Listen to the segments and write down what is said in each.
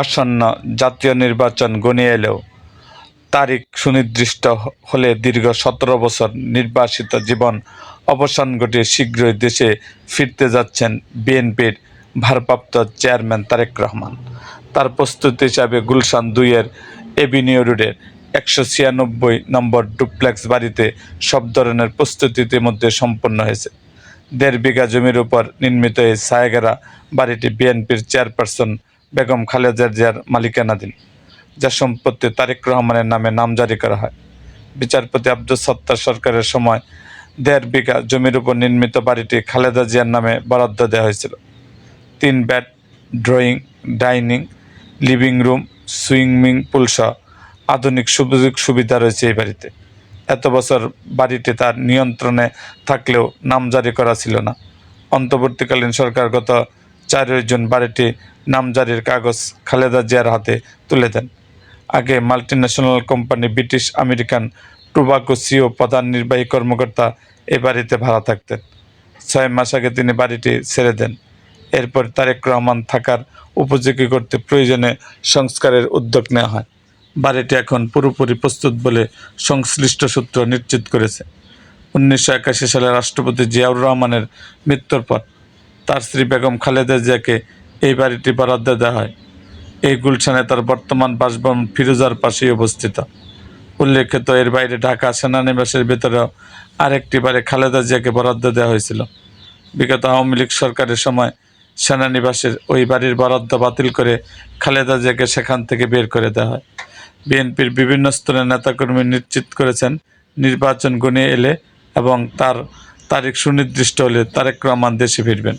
আসন্ন জাতীয় নির্বাচন গনিয়ে এলেও তারিখ সুনির্দিষ্ট হলে দীর্ঘ সতেরো বছর নির্বাসিত জীবন অবসান ঘটিয়ে শীঘ্রই দেশে ফিরতে যাচ্ছেন বিএনপির ভারপ্রাপ্ত চেয়ারম্যান তারেক রহমান। তার প্রস্তুতি হিসাবে গুলশান দুইয়ের এভিনিউ রোডের একশো ছিয়ানব্বই নম্বর ডুপ্লেক্স বাড়িতে সব ধরনের প্রস্তুতি ইতিমধ্যে সম্পন্ন হয়েছে। দেড় বিঘা জমির উপর নির্মিত এই সায়গেরা বাড়িটি বিএনপির চেয়ারপারসন বেগম খালেদা জিয়ার মালিকানাধীন যা সম্পত্তি তারেক রহমানের নামে নামজারি করা হয়। বিচারপতি আব্দুল সত্তার সরকারের সময় দেড় বিঘা জমির উপর নির্মিত বাড়িটি খালেদা জিয়ার নামে বরাদ্দ দেওয়া হয়েছিল। তিন bed drawing, dining, living room, swimming pool সহ আধুনিক সুযোগ সুবিধা রয়েছে এই বাড়িতে। এত বছর বাড়িটি তার নিয়ন্ত্রণে থাকলেও নামজারি করা ছিল না। অন্তর্বর্তীকালীন সরকার গত চারই জুন বাড়িটি নামজারির কাগজ খালেদা জিয়ার হাতে তুলে দেন। আগে multinational company British American Tobacco CEO প্রধান নির্বাহী কর্মকর্তা এই বাড়িতে ভাড়া থাকতেন। ছয় মাস আগে তিনি বাড়িটি ছেড়ে দেন। এরপর তারেক রহমান থাকার উপযোগী করতে প্রয়োজনে সংস্কারের উদ্যোগ নেওয়া হয়। বাড়িটি এখন পুরোপুরি প্রস্তুত বলে সংশ্লিষ্ট সূত্র নিশ্চিত করেছে। উনিশশো একাশি সালে রাষ্ট্রপতি জিয়াউর রহমানের মৃত্যুর পর তার স্ত্রী বেগম খালেদা জিয়াকে এই বাড়িটি বরাদ্দ দেওয়া হয়। এই গুলশানে তার বর্তমান বাসভবন ফিরোজার পাশেই অবস্থিত। উল্লেখিত এর বাইরে ঢাকা সেনানিবাসের ভেতরেও আরেকটি বাড়ি খালেদা জিয়াকে বরাদ্দ দেওয়া হয়েছিল। বিগত আওয়ামী লীগ সরকারের সময় সেনানিবাসের ওই বাড়ির বরাদ্দ বাতিল করে খালেদা জিয়াকে সেখান থেকে বের করে দেওয়া হয়। বিএনপির বিভিন্ন স্তরের নেতাকর্মী নিশ্চিত করেছেন, নির্বাচন গণিয়ে এলে এবং তার তারিখ সুনির্দিষ্ট হলে তারেক রহমান দেশে ফিরবেন।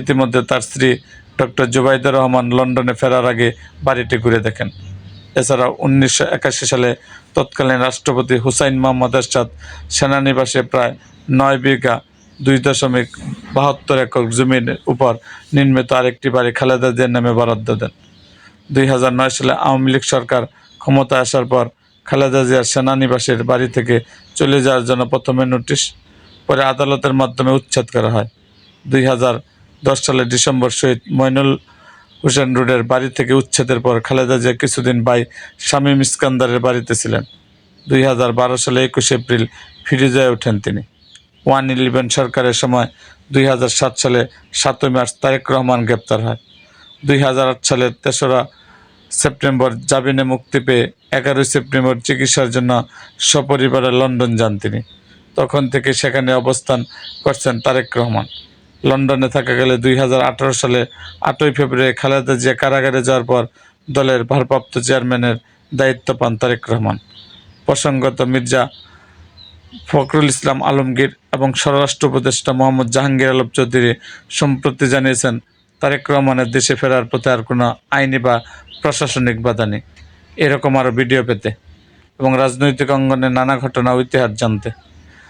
ইতিমধ্যে তার স্ত্রী ডক্টর জুবাইদুর রহমান লন্ডনে ফেরার আগে বাড়িটি ঘুরে দেখেন। এছাড়া উনিশশো একাশি সালে তৎকালীন রাষ্ট্রপতি হুসাইন মোহাম্মদ এরশাদ সেনানিবাসে প্রায় নয় বিঘা দুই দশমিক বাহাত্তর একক জমির উপর নির্মিত আরেকটি বাড়ি খালেদা জিয়ার নামে বরাদ্দ দেন। দুই নয় সালে আওয়ামী লীগ সরকার ক্ষমতায় আসার পর খালেদা জিয়ার সেনানিবাসের বাড়ি থেকে চলে যাওয়ার জন্য প্রথমে নোটিশ, পরে আদালতের মাধ্যমে উচ্ছেদ করা হয়। দুই হাজার দশ সালের ডিসেম্বর শহীদ মইনুল হোসেন রোডের বাড়ি থেকে উচ্ছেদের পর খালেদা জিয়া কিছুদিন ভাই শামীম ইস্কান্দারের বাড়িতে ছিলেন। দুই হাজার বারো সালে একুশে এপ্রিল ফিরে যায় ওঠেন তিনি। ওয়ান ইলেভেন সরকারের সময় দুই হাজার সাত সালে সাতই মার্চ তারেক রহমান গ্রেপ্তার হয়। দুই হাজার আট সালের তেসরা সেপ্টেম্বর জামিনে মুক্তি পেয়ে এগারোই সেপ্টেম্বর চিকিৎসার জন্য সপরিবারে লন্ডন যান তিনি। তখন থেকে সেখানে অবস্থান করছেন তারেক রহমান। লন্ডনে থাকা গেলে দুই সালে আটই ফেব্রুয়ারি খালেদা জিয়া কারাগারে যাওয়ার পর দলের ভারপ্রাপ্ত চেয়ারম্যানের দায়িত্ব পান তারেক রহমান। প্রসঙ্গত মির্জা ফখরুল ইসলাম আলমগীর এবং স্বরাষ্ট্র উপদেষ্টা মোহাম্মদ জাহাঙ্গীর আলম চৌধুরী সম্প্রতি জানিয়েছেন, তারেক রহমানের দেশে ফেরার পথে আর কোনো আইনি বা প্রশাসনিক বাধা নেই। এরকম আরও ভিডিও পেতে এবং রাজনৈতিক অঙ্গনে নানা ঘটনা ও ইতিহাস জানতে।